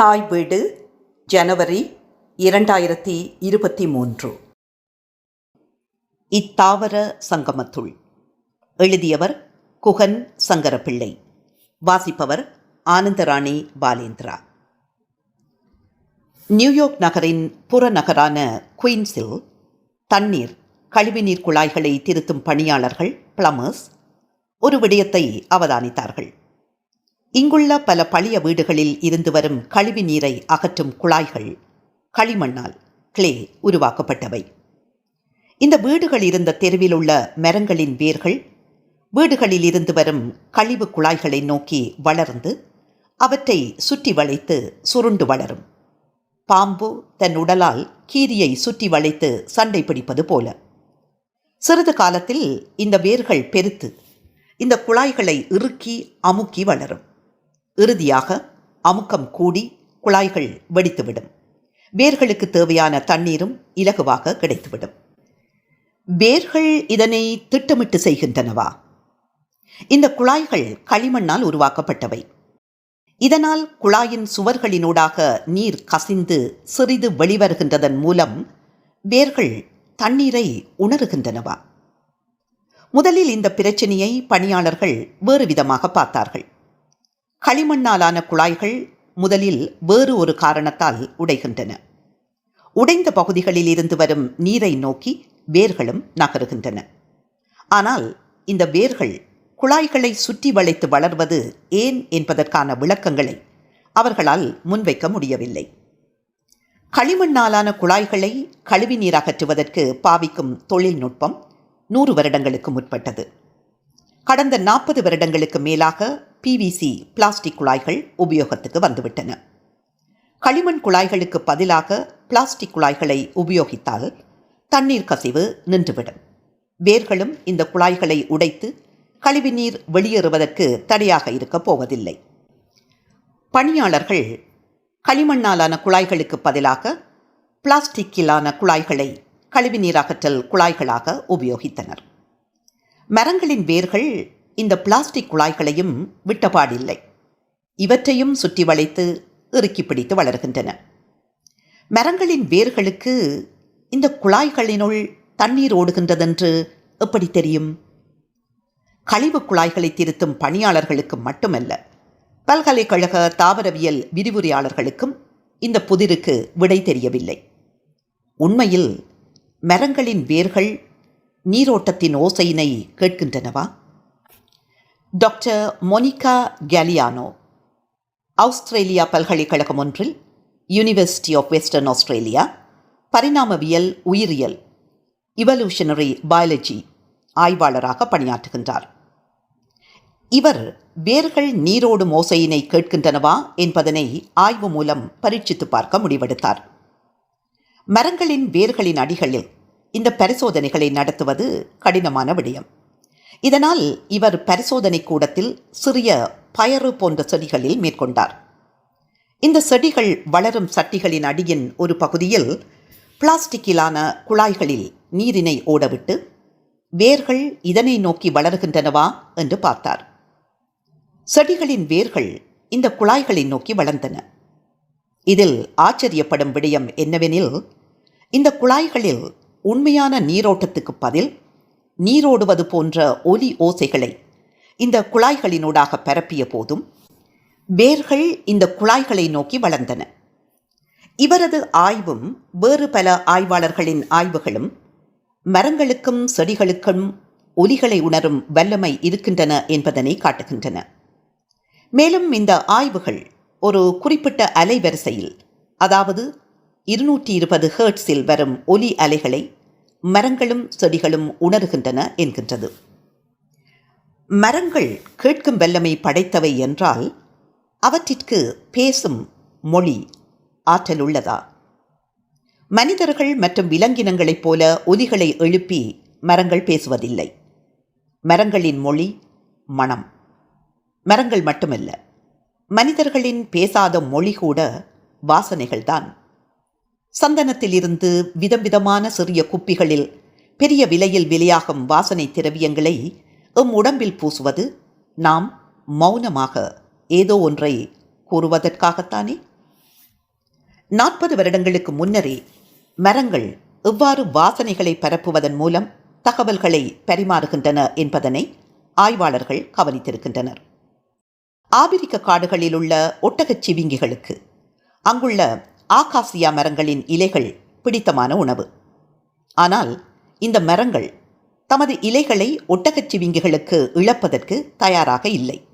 தாய் வீடு ஜனவரி இரண்டாயிரத்தி இருபத்தி மூன்று இத்தாவர சங்கமத்துள். எழுதியவர் குகன் சங்கரப்பிள்ளை. வாசிப்பவர் ஆனந்தராணி பாலேந்திரா. நியூயார்க் நகரின் புறநகரான குயின்ஸில் தண்ணீர் கழிவுநீர் குழாய்களை திருத்தும் பணியாளர்கள் பிளமர்ஸ் ஒரு விடயத்தை அவதானித்தார்கள். இங்குள்ள பல பழைய வீடுகளில் இருந்து வரும் கழிவு நீரை அகற்றும் குழாய்கள் களிமண்ணால் கிளே உருவாக்கப்பட்டவை. இந்த வீடுகள் இருந்த தெருவில் உள்ள மரங்களின் வேர்கள் வீடுகளில் இருந்து வரும் கழிவு குழாய்களை நோக்கி வளர்ந்து அவற்றை சுற்றி வளைத்து சுருண்டு வளரும். பாம்பு தன் உடலால் கீரியை சுற்றி வளைத்து சண்டை பிடிப்பது போல. சிறிது காலத்தில் இந்த வேர்கள் பெருத்து இந்த குழாய்களை இறுக்கி அமுக்கி வளரும். இறுதியாக அமுக்கம் கூடி குழாய்கள் வெடித்துவிடும். வேர்களுக்கு தேவையான தண்ணீரும் இலகுவாக கிடைத்துவிடும். வேர்கள் இதனை திட்டமிட்டு செய்கின்றனவா? இந்த குழாய்கள் களிமண்ணால் உருவாக்கப்பட்டவை. இதனால் குழாயின் சுவர்களினூடாக நீர் கசிந்து சிறிது வெளிவருகின்றதன் மூலம் வேர்கள் தண்ணீரை உணருகின்றனவா? முதலில் இந்த பிரச்சனையை பணியாளர்கள் வேறு விதமாக பார்த்தார்கள். களிமண்ணாலான குழாய்கள் முதலில் வேறு ஒரு காரணத்தால் உடைகின்றன. உடைந்த பகுதிகளில் இருந்து வரும் நீரை நோக்கி வேர்களும் நகருகின்றன. ஆனால் இந்த வேர்கள் குழாய்களை சுற்றி வளைத்து வளர்வது ஏன் என்பதற்கான விளக்கங்களை அவர்களால் முன்வைக்க முடியவில்லை. களிமண்ணாலான குழாய்களை கழிவு நீர் அகற்றுவதற்கு பாவிக்கும் தொழில்நுட்பம் நூறு வருடங்களுக்கு முற்பட்டது. கடந்த நாற்பது வருடங்களுக்கு மேலாக பிவிசி பிளாஸ்டிக் குழாய்கள் உபயோகத்துக்கு வந்துவிட்டன. களிமண் குழாய்களுக்கு பதிலாக பிளாஸ்டிக் குழாய்களை உபயோகித்தால் தண்ணீர் கசிவு நின்றுவிடும். வேர்களும் இந்த குழாய்களை உடைத்து கழிவு நீர் வெளியேறுவதற்கு தடையாக இருக்கப் போவதில்லை. பணியாளர்கள் களிமண்ணாலான குழாய்களுக்கு பதிலாக பிளாஸ்டிக்கிலான குழாய்களை கழிவுநீர் அகற்றல் குழாய்களாக உபயோகித்தனர். மரங்களின் வேர்கள் இந்த பிளாஸ்டிக் குழாய்களையும் விட்டபாடில்லை. இவற்றையும் சுற்றி வளைத்து இறுக்கி பிடித்து வளர்கின்றன. மரங்களின் வேர்களுக்கு இந்த குழாய்களினுள் தண்ணீர் ஓடுகின்றதென்று எப்படி தெரியும்? கழிவு குழாய்களை திருத்தும் பணியாளர்களுக்கு மட்டுமல்ல பல்கலைக்கழக தாவரவியல் விரிவுரையாளர்களுக்கும் இந்த புதிருக்கு விடை தெரியவில்லை. உண்மையில் மரங்களின் வேர்கள் நீரோட்டத்தின் ஓசையினை கேட்கின்றனவா? டாக்டர் மொனிகா கேலியானோ ஆஸ்திரேலியா பல்கலைக்கழகம் ஒன்றில் யூனிவர்சிட்டி ஆஃப் வெஸ்டர்ன் ஆஸ்திரேலியா பரிணாமவியல் உயிரியல் இவல்யூஷனரி பயாலஜி ஆய்வாளராக பணியாற்றுகின்றார். இவர் வேர்கள் நீரோடு மோசையினை கேட்கின்றனவா என்பதனை ஆய்வு மூலம் பரீட்சித்து பார்க்க முடிவெடுத்தார். மரங்களின் வேர்களின் அடிகளில் இந்த பரிசோதனைகளை நடத்துவது கடினமான விடயம். இதனால் இவர் பரிசோதனை கூடத்தில் சிறிய பயறு போன்ற செடிகளில் மேற்கொண்டார். இந்த செடிகள் வளரும் சட்டிகளின் அடியின் ஒரு பகுதியில் பிளாஸ்டிக்கிலான குழாய்களில் நீரினை ஓடவிட்டு வேர்கள் இதனை நோக்கி வளர்கின்றனவா என்று பார்த்தார். செடிகளின் வேர்கள் இந்த குழாய்களை நோக்கி வளர்ந்தன. இதில் ஆச்சரியப்படும் விடயம் என்னவெனில் இந்த குழாய்களில் உண்மையான நீரோட்டத்துக்கு பதில் நீரோடுவது போன்ற ஒலி ஓசைகளை இந்த குழாய்களினூடாக பரப்பிய போதும் வேர்கள் இந்த குழாய்களை நோக்கி வளர்ந்தன. இவரது ஆய்வும் வேறு பல ஆய்வாளர்களின் ஆய்வுகளும் மரங்களுக்கும் செடிகளுக்கும் ஒலிகளை உணரும் வல்லமை இருக்கின்றன என்பதனை காட்டுகின்றன. மேலும் இந்த ஆய்வுகள் ஒரு குறிப்பிட்ட அலைவரிசையில் அதாவது இருநூற்றி இருபது ஹேர்ட்ஸில் வரும் ஒலி அலைகளை மரங்களும் செடிகளும் உணர்கின்றன என்கின்றது. மரங்கள் கேட்கும் வல்லமை படைத்தவை என்றால் அவற்றிற்கு பேசும் மொழி ஆற்றல் உள்ளதா? மனிதர்கள் மற்றும் விலங்கினங்களைப் போல ஒலிகளை எழுப்பி மரங்கள் பேசுவதில்லை. மரங்களின் மொழி மனம். மரங்கள் மட்டுமல்ல மனிதர்களின் பேசாத மொழி கூட வாசனைகள்தான். சந்தனத்திலிருந்து விதம் விதமான சிறிய குப்பிகளில் பெரிய விலையில் விலையாகும் வாசனை திரவியங்களை எம் உடம்பில் பூசுவது நாம் மௌனமாக ஏதோ ஒன்றை கூறுவதற்காகத்தானே? நாற்பது வருடங்களுக்கு முன்னரே மரங்கள் எவ்வாறு வாசனைகளை பரப்புவதன் மூலம் தகவல்களை பரிமாறுகின்றன என்பதனை ஆய்வாளர்கள் கவனித்திருக்கின்றனர். ஆபிரிக்க காடுகளில் உள்ள ஒட்டகச் சிவிங்கிகளுக்கு அங்குள்ள ஆகாசியா மரங்களின் இலைகள் பிடித்தமான உணவு. ஆனால் இந்த மரங்கள் தமது இலைகளை ஒட்டகச் சிவிங்கிகளுக்கு இழப்பதற்கு தயாராக இல்லை.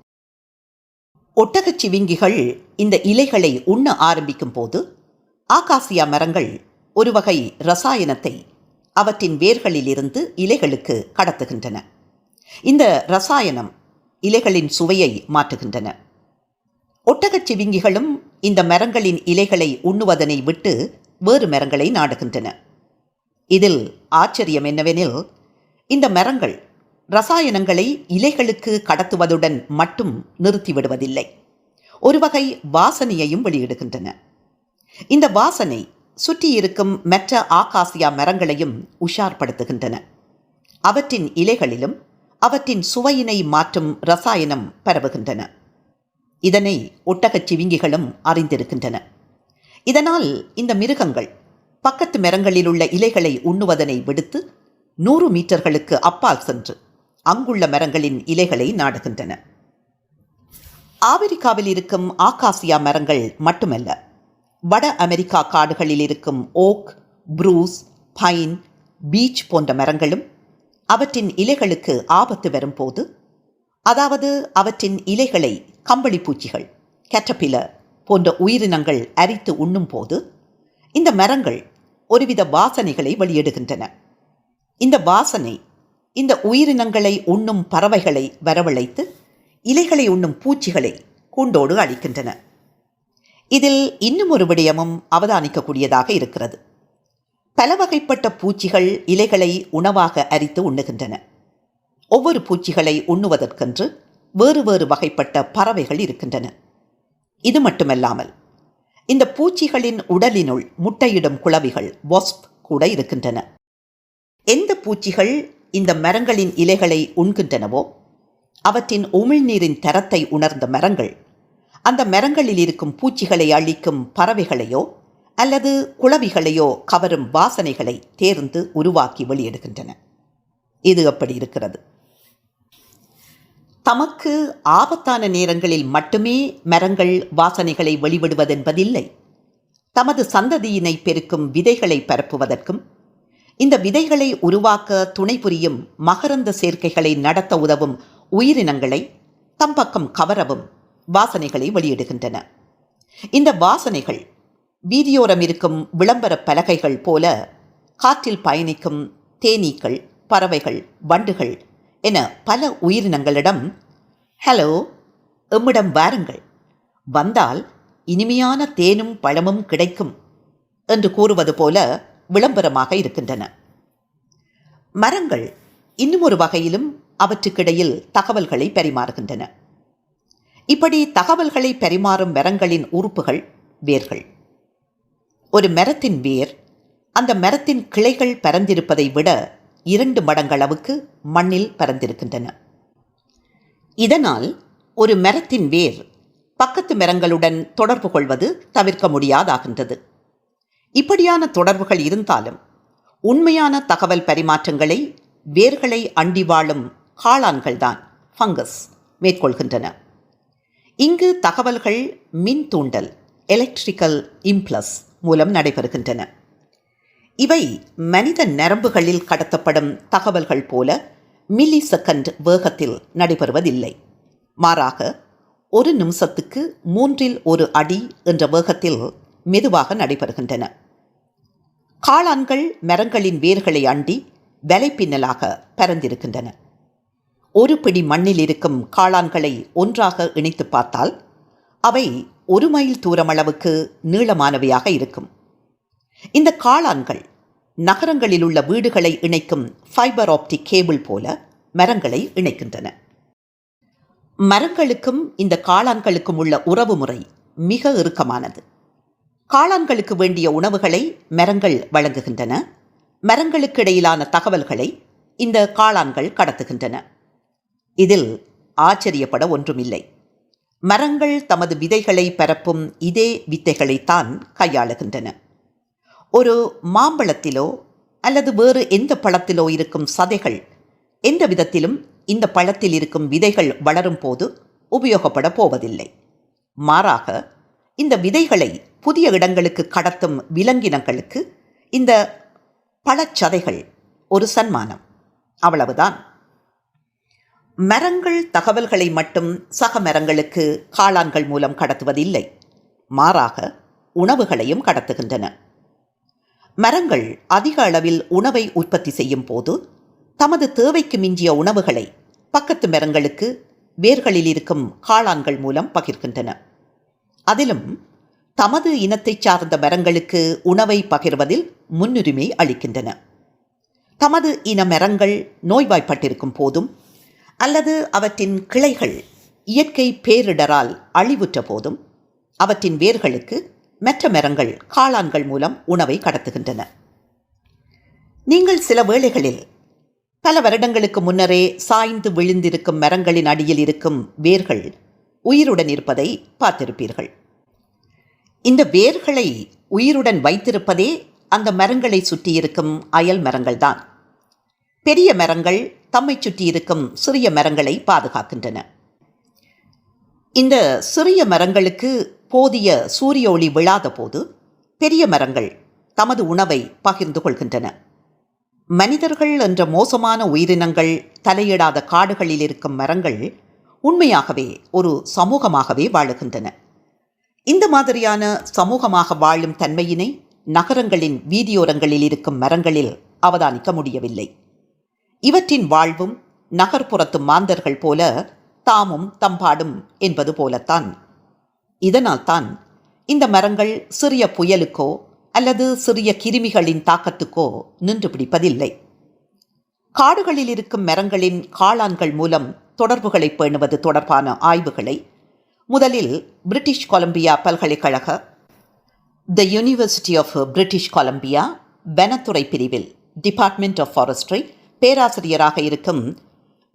ஒட்டகச்சிவிங்கிகள் இந்த இலைகளை உண்ண ஆரம்பிக்கும் போது ஆகாசியா மரங்கள் ஒரு வகை ரசாயனத்தை அவற்றின் வேர்களிலிருந்து இலைகளுக்கு கடத்துகின்றன. இந்த ரசாயனம் இலைகளின் சுவையை மாற்றுகின்றன. ஒட்டகச் சிவிங்கிகளும் இந்த மரங்களின் இலைகளை உண்ணுவதனை விட்டு வேறு மரங்களை நாடுகின்றன. இதில் ஆச்சரியம் என்னவெனில் இந்த மரங்கள் ரசாயனங்களை இலைகளுக்கு கடத்துவதுடன் மட்டும் நிறுத்திவிடுவதில்லை. ஒரு வகை வாசனையையும் வெளியிடுகின்றன. இந்த வாசனை சுற்றியிருக்கும் மற்ற ஆகாசியா மரங்களையும் உஷார்படுத்துகின்றன. அவற்றின் இலைகளிலும் அவற்றின் சுவையினை மாற்றும் ரசாயனம் பரவுகின்றன. இதனை ஒட்டகச் சிவிங்கிகளும் அறிந்திருக்கின்றன. இதனால் இந்த மிருகங்கள் பக்கத்து மரங்களில் உள்ள இலைகளை உண்ணுவதனை விடுத்து நூறு மீட்டர்களுக்கு அப்பால் சென்று அங்குள்ள மரங்களின் இலைகளை நாடுகின்றன. ஆப்பிரிக்காவில் இருக்கும் ஆகாசியா மரங்கள் மட்டுமல்ல. வட அமெரிக்கா காடுகளில் இருக்கும் ஓக் ப்ரூஸ் பைன் பீச் போன்ற மரங்களும் அவற்றின் இலைகளுக்கு ஆபத்து வரும்போது அதாவது அவற்றின் இலைகளை கம்பளி பூச்சிகள் கேட்டபிலர் போன்ற உயிரினங்கள் அரித்து உண்ணும் போது இந்த மரங்கள் ஒருவித வாசனைகளை வெளியிடுகின்றன. இந்த வாசனை இந்த உயிரினங்களை உண்ணும் பறவைகளை வரவழைத்து இலைகளை உண்ணும் பூச்சிகளை கூண்டோடு அழிக்கின்றன. இதில் இன்னும் ஒரு விடயமும் அவதானிக்கக்கூடியதாக இருக்கிறது. பல வகைப்பட்ட பூச்சிகள் இலைகளை உணவாக அரித்து உண்ணுகின்றன. ஒவ்வொரு பூச்சிகளை உண்ணுவதற்கென்று வேறு வேறு வகைப்பட்ட பறவைகள் இருக்கின்றன. இது மட்டுமல்லாமல் இந்த பூச்சிகளின் உடலினுள் முட்டையிடும் குளவிகள் வாஸ்ப் கூட இருக்கின்றன. எந்த பூச்சிகள் இந்த மரங்களின் இலைகளை உண்கின்றனவோ அவற்றின் உமிழ்நீரின் தரத்தை உணர்ந்த மரங்கள் அந்த மரங்களில் இருக்கும் பூச்சிகளை அழிக்கும் பறவைகளையோ அல்லது குளவிகளையோ கவரும் வாசனைகளை தேர்ந்து உருவாக்கி வெளியிடுகின்றன. இது அப்படி இருக்கிறது. தமக்கு ஆபத்தான நேரங்களில் மட்டுமே மரங்கள் வாசனைகளை வெளிவிடுவதென்பதில்லை தமது சந்ததியினை பெருக்கும் விதைகளை பரப்புவதற்கும் இந்த விதைகளை உருவாக்க துணை புரியும் மகரந்த சேர்க்கைகளை நடத்த உதவும் உயிரினங்களை தம் பக்கம் கவரவும் வாசனைகளை வெளியிடுகின்றன. இந்த வாசனைகள் வீதியோரம் இருக்கும் விளம்பர பலகைகள் போல காற்றில் பயணிக்கும் தேனீக்கள் பறவைகள் வண்டுகள் என பல உயிரினங்களிடம் ஹலோ எம்மிடம் வாருங்கள். வந்தால் இனிமையான தேனும் பழமும் கிடைக்கும் என்று கூறுவது போல விளம்பரமாக இருக்கின்றன. மரங்கள் இன்னும் ஒரு வகையிலும் அவற்றுக்கிடையில் தகவல்களை பரிமாறுகின்றன. இப்படி தகவல்களை பரிமாறும் மரங்களின் உறுப்புகள் வேர்கள். ஒரு மரத்தின் வேர் அந்த மரத்தின் கிளைகள் பரந்திருப்பதை விட இரண்டு மடங்களவுக்கு மண்ணில் பரந்திருக்கின்றன. இதனால் ஒரு மரத்தின் வேர் பக்கத்து மரங்களுடன் தொடர்பு கொள்வது தவிர்க்க முடியாதாகின்றது. இப்படியான தொடர்புகள் இருந்தாலும் உண்மையான தகவல் பரிமாற்றங்களை வேர்களை அண்டி வாழும் காளான்கள்தான் ஃபங்கஸ் மேற்கொள்கின்றன. இங்கு தகவல்கள் மின் தூண்டல் எலக்ட்ரிக்கல் இம்ப்ளஸ் மூலம் நடைபெறுகின்றன. இவை மனித நரம்புகளில் கடத்தப்படும் தகவல்கள் போல மில்லி செகண்ட் வேகத்தில் நடைபெறுவதில்லை. மாறாக ஒரு நிமிஷத்துக்கு மூன்றில் ஒரு அடி என்ற வேகத்தில் மெதுவாக நடைபெறுகின்றன. காளான்கள் மரங்களின் வேர்களை அண்டி வலைப்பின்னலாக பரந்திருக்கின்றன. ஒரு பிடி மண்ணில் இருக்கும் காளான்களை ஒன்றாக இணைத்து பார்த்தால் அவை ஒரு மைல் தூரமளவுக்கு நீளமானவையாக இருக்கும். இந்த காளான்கள் நகரங்களில் உள்ள வீடுகளை இணைக்கும் ஃபைபர் ஆப்டிக் கேபிள் போல மரங்களை இணைக்கின்றன. மரங்களுக்கும் இந்த காளான்களுக்கும் உள்ள உறவு முறை மிக இறுக்கமானது. காளான்களுக்கு வேண்டிய உணவுகளை மரங்கள் வழங்குகின்றன. மரங்களுக்கு இடையிலான தகவல்களை இந்த காளான்கள் கடத்துகின்றன. இதில் ஆச்சரியப்பட ஒன்றுமில்லை. மரங்கள் தமது விதைகளை பரப்பும் இதே வித்தைகளைத்தான் கையாளுகின்றன. ஒரு மாம்பழத்திலோ அல்லது வேறு எந்த பழத்திலோ இருக்கும் சதைகள் எந்த விதத்திலும் இந்த பழத்தில் இருக்கும் விதைகள் வளரும் போது உபயோகப்பட போவதில்லை. மாறாக இந்த விதைகளை புதிய இடங்களுக்கு கடத்தும் விலங்கினங்களுக்கு இந்த பழச்சதைகள் ஒரு சன்மானம். அவ்வளவுதான். மரங்கள் தகவல்களை மட்டும் சக மரங்களுக்கு காளான்கள் மூலம் கடத்துவதில்லை. மாறாக உணவுகளையும் கடத்துகின்றன. மரங்கள் அதிக அளவில் உணவை உற்பத்தி செய்யும் போது தமது தேவைக்கு மிஞ்சிய உணவுகளை பக்கத்து மரங்களுக்கு வேர்களில் இருக்கும் காளான்கள் மூலம் பகிர்கின்றன. அதிலும் தமது இனத்தைச் சார்ந்த மரங்களுக்கு உணவை பகிர்வதில் முன்னுரிமை அளிக்கின்றன. தமது இன மரங்கள் நோய்வாய்ப்பட்டிருக்கும் போதும் அல்லது அவற்றின் கிளைகள் இயற்கை பேரிடரால் அழிவுற்ற போதும் அவற்றின் வேர்களுக்கு மற்ற மரங்கள் காளான்கள் மூலம் உணவை கடத்துகின்றன. நீங்கள் சில வேளைகளில் பல வருடங்களுக்கு முன்னரே சாய்ந்து விழுந்திருக்கும் மரங்களின் அடியில் இருக்கும் வேர்கள் உயிருடன் இருப்பதை பார்த்திருப்பீர்கள். இந்த வேர்களை உயிருடன் வைத்திருப்பதே அந்த மரங்களை சுற்றியிருக்கும் அயல் மரங்கள்தான் பெரிய மரங்கள் தம்மை சுற்றியிருக்கும் சிறிய மரங்களை பாதுகாக்கின்றன. இந்த சிறிய மரங்களுக்கு போதிய சூரிய ஒளி விழாத போது பெரிய மரங்கள் தமது உணவை பகிர்ந்து கொள்கின்றன. மனிதர்கள் என்ற மோசமான உயிரினங்கள் தலையிடாத காடுகளில் இருக்கும் மரங்கள் உண்மையாகவே ஒரு சமூகமாகவே வாழுகின்றன. இந்த மாதிரியான சமூகமாக வாழும் தன்மையினை நகரங்களின் வீதியோரங்களில் இருக்கும் மரங்களில் அவதானிக்க முடியவில்லை. இவற்றின் வாழ்வும் நகர்ப்புறத்து மாந்தர்கள் போல தாமும் தம்பாடும் என்பது போலத்தான் இதனால்தான் இந்த மரங்கள் சிறிய புயலுக்கோ அல்லது சிறிய கிருமிகளின் தாக்கத்துக்கோ நின்று பிடிப்பதில்லை. காடுகளில் இருக்கும் மரங்களின் காளான்கள் மூலம் தொடர்புகளை பேணுவது தொடர்பான ஆய்வுகளை முதலில் பிரிட்டிஷ் கொலம்பியா பல்கலைக்கழக the university of British Columbia வனத்துறை பிரிவில் டிபார்ட்மெண்ட் ஆஃப் ஃபாரஸ்ட்ரி பேராசிரியராக இருக்கும்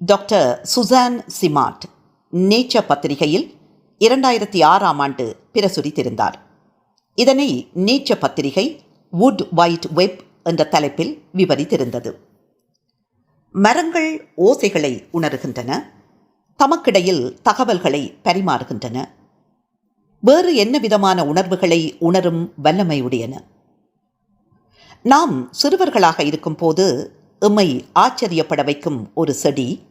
டாக்டர் சுசான் சிமாட் நேச்சர் பத்திரிகையில் இரண்டாயிரத்தி ஆறாம் ஆண்டு பிரசுரித்திருந்தார். இதனை நீச்ச பத்திரிகை வுட் ஒயிட் வெப் என்ற தலைப்பில் விவரித்திருந்தது. மரங்கள் ஓசைகளை உணர்கின்றன. தமக்கிடையில் தகவல்களை பரிமாறுகின்றன. வேறு என்ன விதமான உணர்வுகளை உணரும் வல்லமையுடையன? நாம் சிறுவர்களாக இருக்கும்போது எம்மை ஆச்சரியப்பட வைக்கும் ஒரு செடி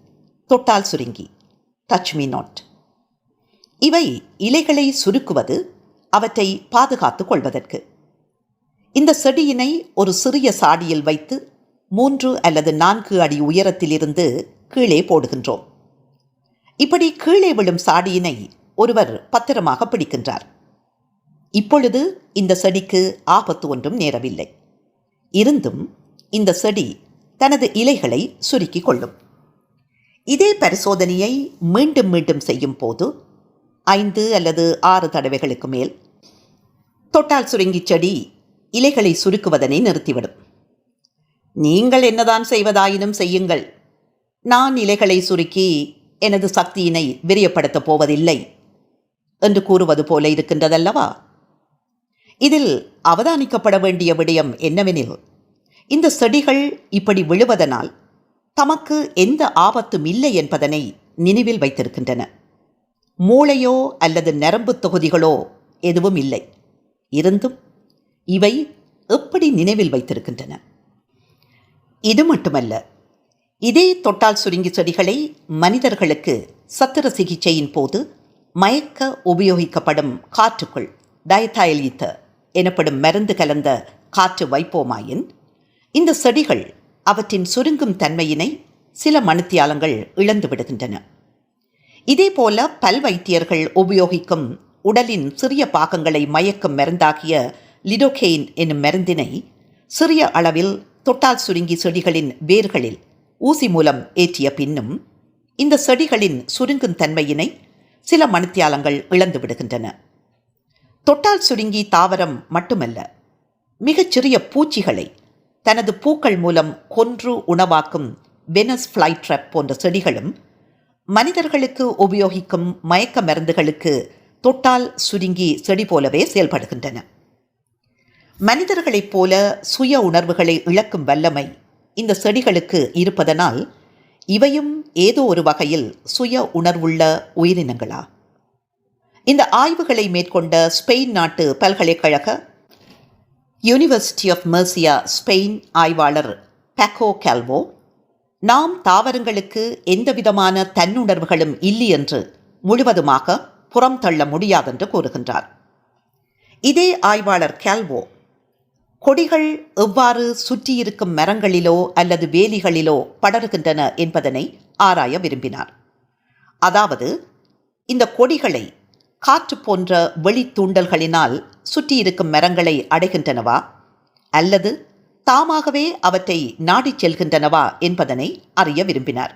தொட்டால் சுருங்கி டச் மீ நாட் இவை இலைகளை சுருக்குவது அவற்றை பாதுகாத்துக் கொள்வதற்கு. இந்த செடியினை ஒரு சிறிய சாடியில் வைத்து மூன்று அல்லது நான்கு அடி உயரத்திலிருந்து கீழே போடுகின்றோம். இப்படி கீழே விழும் சாடியினை ஒருவர் பத்திரமாக பிடிக்கின்றார். இப்பொழுது இந்த செடிக்கு ஆபத்து ஒன்றும் நேரவில்லை. இருந்தும் இந்த செடி தனது இலைகளை சுருக்கிக் கொள்ளும். இதே பரிசோதனையை மீண்டும் மீண்டும் செய்யும் போது ஐந்து அல்லது ஆறு தடவைகளுக்கு மேல். தொட்டால் சுருங்கி செடி இலைகளை சுருக்குவதனை நிறுத்திவிடும். நீங்கள் என்னதான் செய்வதாயினும் செய்யுங்கள். நான் இலைகளை சுருக்கி எனது சக்தியினை விரியப்படுத்தப் போவதில்லை என்று கூறுவது போல இருக்கின்றதல்லவா? இதில் அவதானிக்கப்பட வேண்டிய விடயம் என்னவெனில் இந்த செடிகள் இப்படி விழுவதனால் தமக்கு எந்த ஆபத்தும் இல்லை என்பதனை நினைவில் வைத்திருக்கின்றன. மூளையோ அல்லது நரம்பு தொகுதிகளோ எதுவும் இல்லை. இருந்தும் இவை எப்படி நினைவில் வைத்திருக்கின்றன? இது மட்டுமல்ல இதே தொட்டால் சுருங்கி செடிகளை மனிதர்களுக்கு சத்திர சிகிச்சையின் போது மயக்க உபயோகிக்கப்படும் காற்றுக்குள் டயத்தாயலீத்த எனப்படும் மருந்து கலந்த காற்று வைப்போமாயின் இந்த செடிகள் அவற்றின் சுருங்கும் தன்மையினை சில மணித்தியாலங்கள் இழந்து விடுகின்றன. இதேபோல பல் வைத்தியர்கள் உபயோகிக்கும் உடலின் சிறிய பாகங்களை மயக்கும் மருந்தாகிய லிடோகெயின் என்னும் மருந்தினை சிறிய அளவில் தொட்டால் சுருங்கி செடிகளின் வேர்களில் ஊசி மூலம் ஏற்றிய பின்னும் இந்த செடிகளின் சுருங்கும் தன்மையினை சில மணித்தியாலங்கள் இழந்து விடுகின்றன. தொட்டால் சுருங்கி தாவரம் மட்டுமல்ல மிகச்சிறிய பூச்சிகளை தனது பூக்கள் மூலம் கொன்று உணவாக்கும் வெனஸ் ஃப்ளைட்ரப் போன்ற செடிகளும் மனிதர்களுக்கு உபயோகிக்கும் மயக்க மருந்துகளுக்கு தொட்டால் சுருங்கி செடி போலவே செயல்படுகின்றன. மனிதர்களைப் போல சுய உணர்வுகளை இழக்கும் வல்லமை இந்த செடிகளுக்கு இருப்பதனால் இவையும் ஏதோ ஒரு வகையில் சுய உணர்வுள்ள உயிரினங்களா? இந்த ஆய்வுகளை மேற்கொண்ட ஸ்பெயின் நாட்டு பல்கலைக்கழக யூனிவர்சிட்டி ஆஃப் மெர்சியா ஸ்பெயின் ஆய்வாளர் பேக்கோ கேல்வோ நாம் தாவரங்களுக்கு எந்தவிதமான தன்னுணர்வுகளும் இல்லை என்று முழுவதுமாக புறம் தள்ள முடியாதென்று கூறுகின்றார். இதே ஆய்வாளர் கேல்வோ கொடிகள் எவ்வாறு சுற்றியிருக்கும் மரங்களிலோ அல்லது வேலிகளிலோ படருகின்றன என்பதனை ஆராய விரும்பினார். அதாவது இந்த கொடிகளை காற்று போன்ற வெளித்தூண்டல்களினால் சுற்றியிருக்கும் மரங்களை அடைகின்றனவா? அல்லது தாமாகவே அவற்றை நாடிச் செல்கின்றனவா என்பதனை அறிய விரும்பினார்.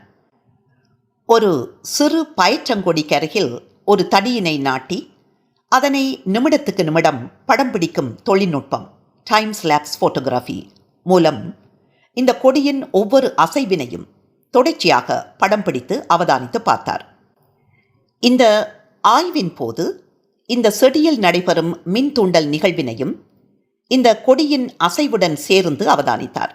ஒரு சிறு பயற்றங்கொடிக்கு அருகில் ஒரு தடியினை நாட்டி அதனை நிமிடத்துக்கு நிமிடம் படம் பிடிக்கும் தொழில்நுட்பம் டைம் ஸ்லாப்ஸ் ஃபோட்டோகிராஃபி மூலம் இந்த கொடியின் ஒவ்வொரு அசைவினையும் தொடர்ச்சியாக படம் பிடித்து அவதானித்து பார்த்தார். இந்த ஆய்வின் போது இந்த செடியில் நடைபெறும் மின் தூண்டல் நிகழ்வினையும் இந்த கொடியின் அசைவுடன் சேர்ந்து அவதானித்தார்.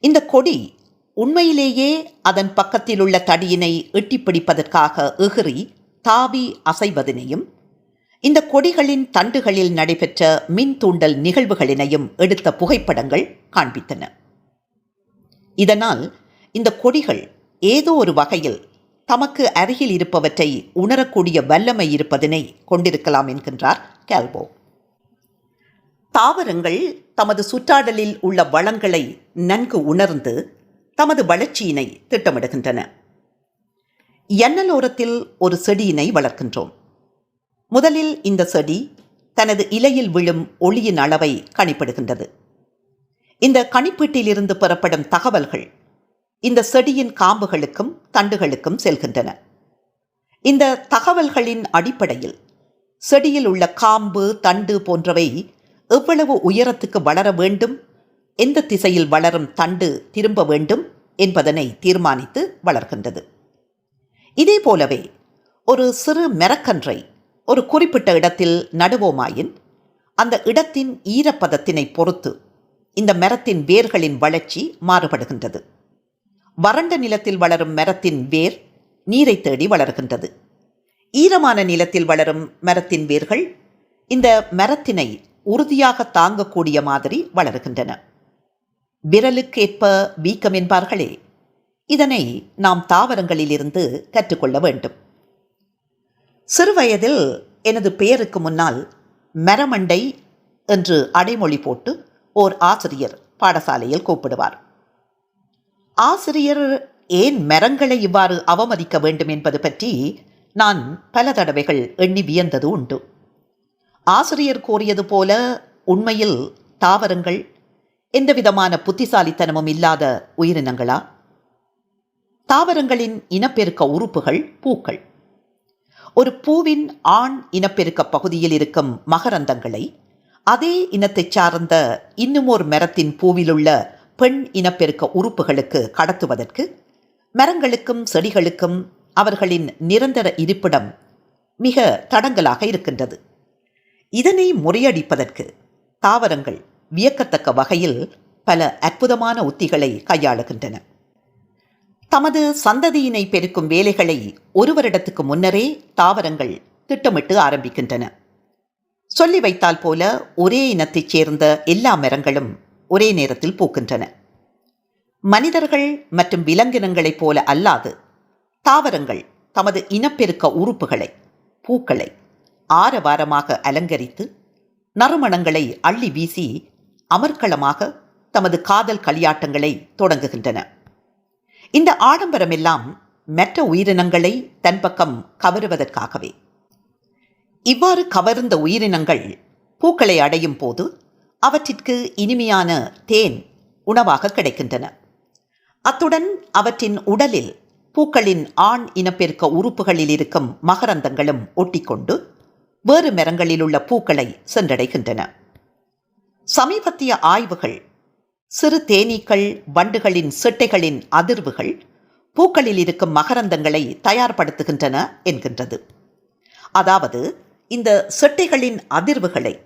இந்த கொடி உண்மையிலேயே அதன் பக்கத்தில் உள்ள தடியினை எட்டிப் பிடிப்பதற்காக எகிரி தாவி அசைவதனையும் இந்த கொடிகளின் தண்டுகளில் நடைபெற்ற மின் தூண்டல் நிகழ்வுகளினையும் எடுத்த புகைப்படங்கள் காண்பித்தன. இதனால் இந்த கொடிகள் ஏதோ ஒரு வகையில் தமக்கு அருகில் இருப்பவற்றை உணரக்கூடிய வல்லமை இருப்பதனை கொண்டிருக்கலாம் என்கின்றார் கேல்போ. தாவரங்கள் தமது சுற்றாடலில் உள்ள வளங்களை நன்கு உணர்ந்து தமது வளர்ச்சியினை திட்டமிடுகின்றன. எண்ணலோரத்தில் ஒரு செடியினை வளர்க்கின்றோம். முதலில் இந்த செடி தனது இலையில் விழும் ஒளியின் அளவை கணிப்பிடுகின்றது. இந்த கணிப்பீட்டிலிருந்து பெறப்படும் தகவல்கள் இந்த செடியின் காம்புகளுக்கும் தண்டுகளுக்கும் செல்கின்றன. இந்த தகவல்களின் அடிப்படையில் செடியில் உள்ள காம்பு தண்டு போன்றவை எவ்வளவு உயரத்துக்கு வளர வேண்டும்? எந்த திசையில் வளரும் தண்டு திரும்ப வேண்டும் என்பதனை தீர்மானித்து வளர்கின்றது. இதே போலவே ஒரு சிறு மரக்கன்றை ஒரு குறிப்பிட்ட இடத்தில் நடுவோமாயின் அந்த இடத்தின் ஈரப்பதத்தினை பொறுத்து இந்த மரத்தின் வேர்களின் வளர்ச்சி மாறுபடுகின்றது. வறண்ட நிலத்தில் வளரும் மரத்தின் வேர் நீரை தேடி வளர்கின்றது. ஈரமான நிலத்தில் வளரும் மரத்தின் வேர்கள் இந்த மரத்தினை உறுதியாக தாங்கக்கூடிய மாதிரி வளருகின்றன. விரலுக்கேற்ப வீக்கம் என்பார்களே இதனை நாம் தாவரங்களிலிருந்து கற்றுக்கொள்ள வேண்டும். சிறுவயதில் எனது பெயருக்கு முன்னால் மரமண்டை என்று அடைமொழி போட்டு ஓர் ஆசிரியர் பாடசாலையில் கூப்பிடுவார். ஆசிரியர் ஏன் மரங்களை இவ்வாறு அவமதிக்க வேண்டும் என்பது பற்றி நான் பல தடவைகள் எண்ணி வியந்தது உண்டு. ஆசிரியர் கூறியது போல உண்மையில் தாவரங்கள் எந்தவிதமான புத்திசாலித்தனமும் இல்லாத உயிரினங்களா? தாவரங்களின் இனப்பெருக்க உறுப்புகள் பூக்கள். ஒரு பூவின் ஆண் இனப்பெருக்க பகுதியில் இருக்கும் மகரந்தங்களை அதே இனத்தைச் சார்ந்த இன்னுமோர் மரத்தின் பூவிலுள்ள பெண் இனப்பெருக்க உறுப்புகளுக்கு கடத்துவதற்கு மரங்களுக்கும் செடிகளுக்கும் அவர்களின் நிரந்தர இருப்பிடம் மிக தடங்கலாக இருக்கின்றது. இதனை முறியடிப்பதற்கு தாவரங்கள் வியக்கத்தக்க வகையில் பல அற்புதமான உத்திகளை கையாளுகின்றன. தமது சந்ததியினை பெருக்கும் வேலைகளை ஒரு வருடத்துக்கு முன்னரே தாவரங்கள் திட்டமிட்டு ஆரம்பிக்கின்றன. சொல்லி வைத்தால் போல ஒரே இனத்தைச் சேர்ந்த எல்லா மரங்களும் ஒரே நேரத்தில் பூக்கின்றன. மனிதர்கள் மற்றும் விலங்கினங்களைப் போல அல்லாது தாவரங்கள் தமது இனப்பெருக்க உறுப்புகளை பூக்களை ஆரவாரமாக அலங்கரித்து நறுமணங்களை அள்ளி வீசி அமர்க்களமாக தமது காதல் களியாட்டங்களை தொடங்குகின்றன. இந்த ஆடம்பரமெல்லாம் மற்ற உயிரினங்களை தன் பக்கம் கவருவதற்காகவே. இவ்வாறு கவர்ந்த உயிரினங்கள் பூக்களை அடையும் போது அவற்றிற்கு இனிமையான தேன் உணவாக கிடைக்கின்றன. அத்துடன் அவற்றின் உடலில் பூக்களின் ஆண் இனப்பெருக்க உறுப்புகளில் இருக்கும் மகரந்தங்களும் ஒட்டிக்கொண்டு வேறு மரங்களில் உள்ள பூக்களை சென்றடைகின்றன. சமீபத்திய ஆய்வுகள் சிறு தேனீக்கள் வண்டுகளின் சிட்டைகளின் அதிர்வுகள் பூக்களில் இருக்கும் மகரந்தங்களை தயார்படுத்துகின்றன என்கின்றது. அதாவது இந்த செட்டைகளின் அதிர்வுகளை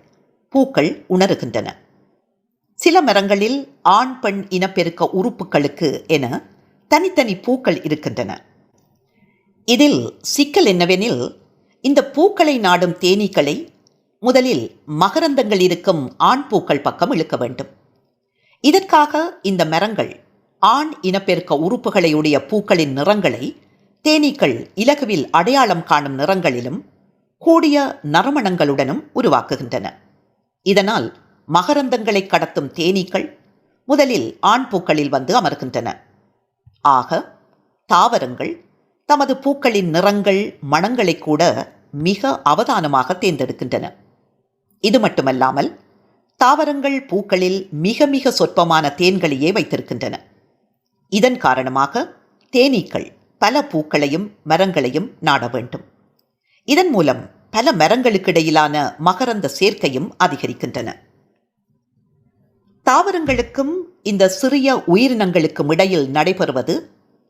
பூக்கள் உணருகின்றன. சில மரங்களில் ஆண் பெண் இனப்பெருக்க உறுப்புகளுக்கு என தனித்தனி பூக்கள் இருக்கின்றன. இதில் சிக்கல் என்னவெனில் இந்த பூக்களை நாடும் தேனீக்களை முதலில் மகரந்தங்கள் இருக்கும் ஆண் பூக்கள் பக்கம் இழுக்க வேண்டும். இதற்காக இந்த மரங்கள் ஆண் இனப்பெருக்க உறுப்புகளையுடைய பூக்களின் நிறங்களை தேனீக்கள் இலகுவில் அடையாளம் காணும் நிறங்களிலும் கூடிய நறுமணங்களுடனும் உருவாக்குகின்றன. இதனால் மகரந்தங்களை கடத்தும் தேனீக்கள் முதலில் ஆண் பூக்களில் வந்து அமர்கின்றன. ஆக தாவரங்கள் தமது பூக்களின் நிறங்கள் மணங்களை கூட மிக அவதானமாக தேர்ந்தெடுக்கின்றன. இது மட்டுமல்லாமல் தாவரங்கள் பூக்களில் மிக மிக சொற்பமான தேன்களையே வைத்திருக்கின்றன. இதன் காரணமாக தேனீக்கள் பல பூக்களையும் மரங்களையும் நாட வேண்டும். இதன் மூலம் பல மரங்களுக்கிடையிலான மகரந்த சேர்க்கையும் அதிகரிக்கின்றன. தாவரங்களுக்கும் இந்த சிறிய உயிரினங்களுக்கும் இடையில் நடைபெறுவது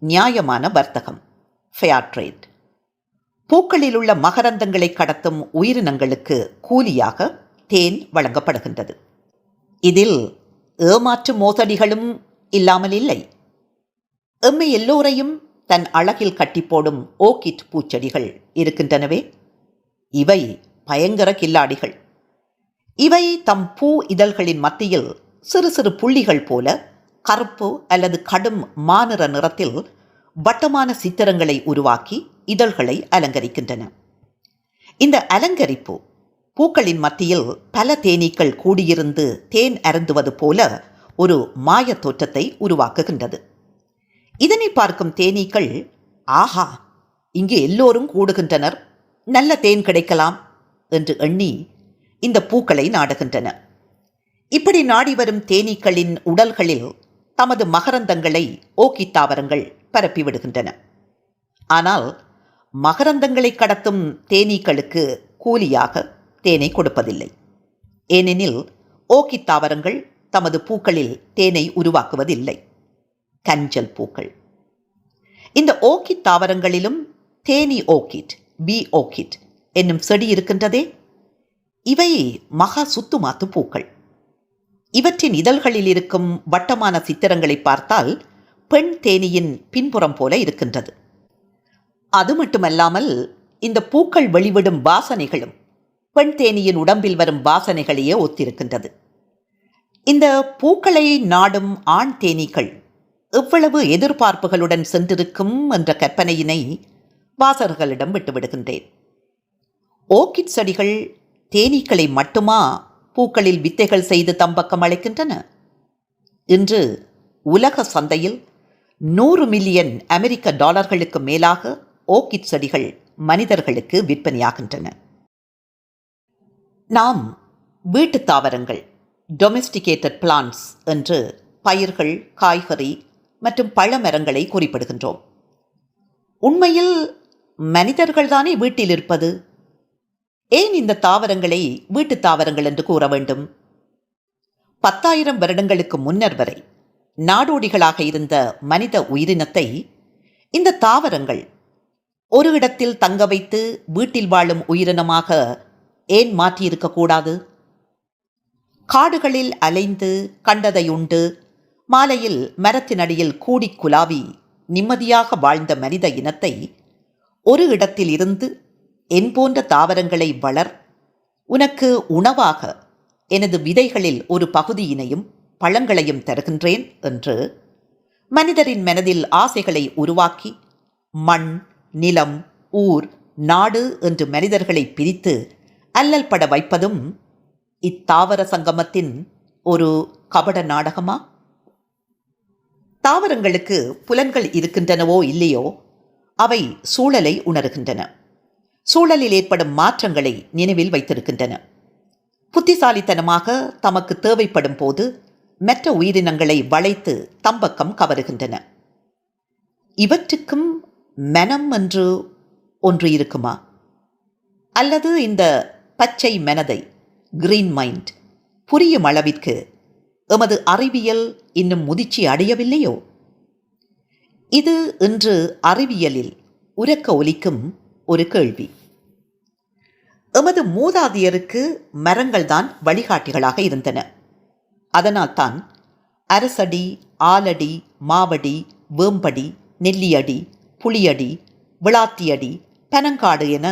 நியாயமான வர்த்தகம். ஃபேர் ட்ரேட் பூக்களில் உள்ள மகரந்தங்களை கடத்தும் உயிரினங்களுக்கு கூலியாக தேன் வழங்கப்படுகின்றது. இதில் ஏமாற்று மோசடிகளும் இல்லாமல் இல்லை. எம்மை எல்லோரையும் தன் அழகில் கட்டி போடும் ஓக்கிட் பூச்செடிகள் இருக்கின்றனவே. இவை பயங்கர கில்லாடிகள். இவை தம் பூ இதழ்களின் மத்தியில் சிறு சிறு புள்ளிகள் போல கருப்பு அல்லது கடும் மாநிற நிறத்தில் வட்டமான சித்திரங்களை உருவாக்கி இதழ்களை அலங்கரிக்கின்றன. இந்த அலங்கரிப்பு பூக்களின் மத்தியில் பல தேனீக்கள் கூடியிருந்து தேன் அருந்துவது போல ஒரு மாய தோற்றத்தை உருவாக்குகின்றது. இதனை பார்க்கும் தேனீக்கள் ஆஹா இங்கு எல்லோரும் கூடுகின்றனர். நல்ல தேன் கிடைக்கலாம் என்று எண்ணி இந்த பூக்களை நாடுகின்றன. இப்படி நாடி வரும் தேனீக்களின் உடல்களில் தமது மகரந்தங்களை ஓக்கி தாவரங்கள் பரப்பிவிடுகின்றன ஆனால் மகரந்தங்களை கடத்தும் தேனீக்களுக்கு கூலியாக தேனை கொடுப்பதில்லை. ஏனெனில் ஓக்கி தாவரங்கள் தமது பூக்களில் தேனை உருவாக்குவதில்லை. கஞ்சல் பூக்கள். இந்த ஓக்கிட் தாவரங்களிலும் தேனி ஓக்கிட் பி ஓக்கிட் என்னும் செடி இருக்கின்றதே. இவை மகா சுத்துமாத்து பூக்கள். இவற்றின் இதழ்களில் இருக்கும் வட்டமான சித்திரங்களை பார்த்தால் பெண் தேனியின் பின்புறம் போல இருக்கின்றது. அது மட்டுமல்லாமல் இந்த பூக்கள் வெளிவிடும் வாசனைகளும் பெண் தேனியின் உடம்பில் வரும் வாசனைகளையே ஒத்திருக்கின்றது. இந்த பூக்களை நாடும் ஆண் தேனீக்கள் எவ்வளவு எதிர்பார்ப்புகளுடன் சென்றிருக்கும் என்ற கற்பனையினை வாசகர்களிடம் விட்டுவிடுகின்றேன். ஓக்கிட் செடிகள் தேனீக்களை மட்டுமா பூக்களில் வித்தைகள் செய்து தம்பக்கம் அழைக்கின்றன இன்று உலக சந்தையில் நூறு மில்லியன் அமெரிக்க டாலர்களுக்கு மேலாக ஓக்கிட் செடிகள் மனிதர்களுக்கு விற்பனையாகின்றன. நாம் வீட்டு தாவரங்கள் டொமெஸ்டிகேட்டட் பிளான்ஸ் என்று பயிர்கள் காய்கறி மற்றும் பழ மரங்களை குறிப்பிடுகின்றோம். உண்மையில் மனிதர்கள்தானே வீட்டில் இருப்பது? ஏன் இந்த தாவரங்களை வீட்டு தாவரங்கள் என்று கூற வேண்டும்? பத்தாயிரம் வருடங்களுக்கு முன்னர் வரை நாடோடிகளாக இருந்த மனித உயிரினத்தை இந்த தாவரங்கள் ஒரு இடத்தில் தங்க வைத்து வீட்டில் வாழும் உயிரினமாக ஏன் மாற்றியிருக்கக்கூடாது காடுகளில் அலைந்து கண்டதை உண்டு மாலையில் மரத்தினடியில் கூடி குலாவி நிம்மதியாக வாழ்ந்த மனித இனத்தை ஒரு இடத்தில் இருந்து என் போன்ற தாவரங்களை வளர் உனக்கு உணவாக எனது விதைகளில் ஒரு பகுதியினையும் பழங்களையும் தருகின்றேன் என்று மனிதரின் மனதில் ஆசைகளை உருவாக்கி மண் நிலம் ஊர் நாடு என்று மனிதர்களை பிரித்து அல்லல் பட வைப்பதும் இத்தாவர சங்கமத்தின் ஒரு கபட நாடகமா? தாவரங்களுக்கு புலன்கள் இருக்கின்றனவோ இல்லையோ அவை சூழலை உணர்கின்றன. சூழலில் ஏற்படும் மாற்றங்களை நினைவில் வைத்திருக்கின்றன. புத்திசாலித்தனமாக தமக்கு தேவைப்படும் போது மற்ற உயிரினங்களை வளைத்து தம்பக்கம் கவருகின்றன. இவற்றுக்கும் மனம் என்று ஒன்று இருக்குமா? அல்லது இந்த பச்சை மனதை கிரீன் மைண்ட் புரியும் அளவிற்கு எமது அறிவியல் இன்னும் முதிர்ச்சி அடையவில்லையோ? இது இன்று அறிவியலில் உரக்க ஒலிக்கும் ஒரு கேள்வி. எமது மூதாதையருக்கு மரங்கள்தான் வழிகாட்டிகளாக இருந்தன. அதனால்தான் அரசடி ஆலடி மாவடி வேம்படி நெல்லியடி புளியடி விளாத்தியடி பனங்காடு என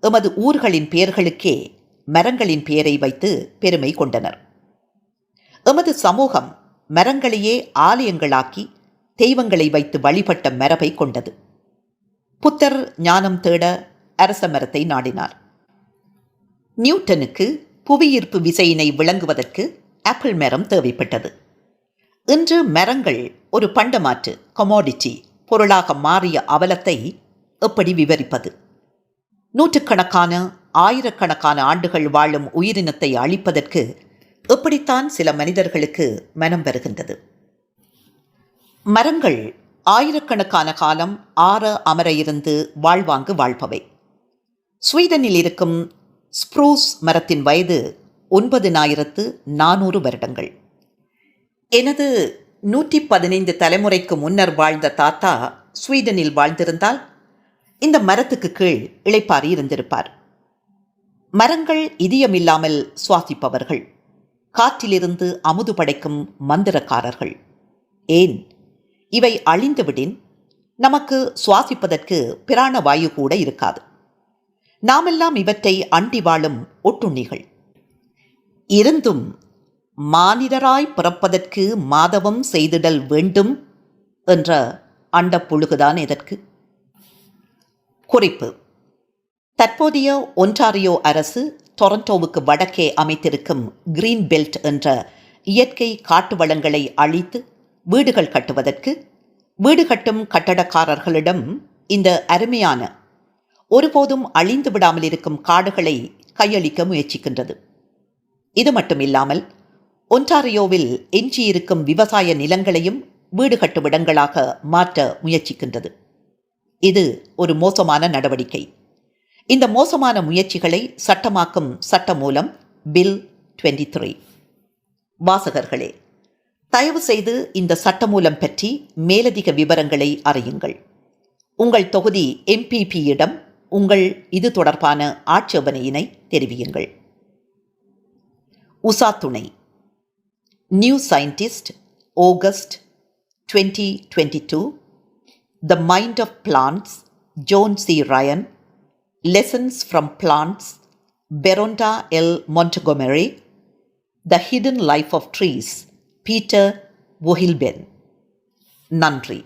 எமது ஊர்களின் பெயர்களுக்கே மரங்களின் பெயரை வைத்து பெருமை கொண்டனர். எமது சமூகம் மரங்களையே ஆலயங்களாக்கி தெய்வங்களை வைத்து வழிபட்ட மரபை கொண்டது. புத்தர் ஞானம் தேட அரச மரத்தை நாடினார். நியூட்டனுக்கு புவியீர்ப்பு விசையினை விளங்குவதற்கு ஆப்பிள் மரம் தேவைப்பட்டது. இன்று மரங்கள் ஒரு பண்டமாற்று கமோடிட்டி பொருளாக மாறிய அவலத்தை எப்படி விவரிப்பது? நூற்றுக்கணக்கான ஆயிரக்கணக்கான ஆண்டுகள் வாழும் உயிரினத்தை அழிப்பதற்கு எப்படித்தான் சில மனிதர்களுக்கு மனம் வருகின்றது? மரங்கள் ஆயிரக்கணக்கான காலம் ஆற அமர இருந்து வாழ்வாங்கு வாழ்பவை. ஸ்வீடனில் இருக்கும் ஸ்ப்ரூஸ் மரத்தின் வயது ஒன்பதினாயிரத்து நானூறு வருடங்கள். எனது நூற்றி பதினைந்து தலைமுறைக்கு முன்னர் வாழ்ந்த தாத்தா ஸ்வீடனில் வாழ்ந்திருந்தால் இந்த மரத்துக்கு கீழ் இளைப்பாறி இருந்திருப்பார். மரங்கள் இதயமில்லாமல் சுவாசிப்பவர்கள். காற்றிலிருந்து அமுது படைக்கும் மந்திரக்காரர்கள். ஏன்? இவை அழிந்துவிடின் நமக்கு சுவாசிப்பதற்கு பிராண வாயு கூட இருக்காது. நாமெல்லாம் இவற்றை அண்டி வாழும் ஒட்டுண்ணிகள். இருந்தும் மானிடராய் பிறப்பதற்கு மாதவம் செய்திடல் வேண்டும் என்ற அண்டப் புழுகுதான் குறிப்பு. தற்போதைய ஒன்டாரியோ அரசு டொரண்டோவுக்கு வடக்கே அமைத்திருக்கும் கிரீன் பெல்ட் என்ற இயற்கை காட்டு வளங்களை அழித்து வீடுகள் கட்டுவதற்கு வீடு கட்டும் கட்டடக்காரர்களிடம் இந்த அருமையான ஒருபோதும் அழிந்து விடாமல் இருக்கும் காடுகளை கையளிக்க முயற்சிக்கின்றது. இது மட்டுமில்லாமல் ஒன்டாரியோவில் எஞ்சியிருக்கும் விவசாய நிலங்களையும் வீடு கட்டுமிடங்களாக மாற்ற முயற்சிக்கின்றது. இது ஒரு மோசமான நடவடிக்கை. இந்த மோசமான முயற்சிகளை சட்டமாக்கும் சட்ட மூலம் பில் டுவெண்ட்டி த்ரீ. வாசகர்களே தயவு செய்து இந்த சட்டமூலம் பற்றி மேலதிக விவரங்களை அறியுங்கள். உங்கள் தொகுதி எம்பிபியிடம் உங்கள் இது தொடர்பான ஆட்சேபனையினை தெரிவியுங்கள். உசா துணை New Scientist August twenty twenty two the mind of plants John C Ryan lessons from plants Beronda L Montgomery, the hidden life of trees Peter Wohlleben நன்றி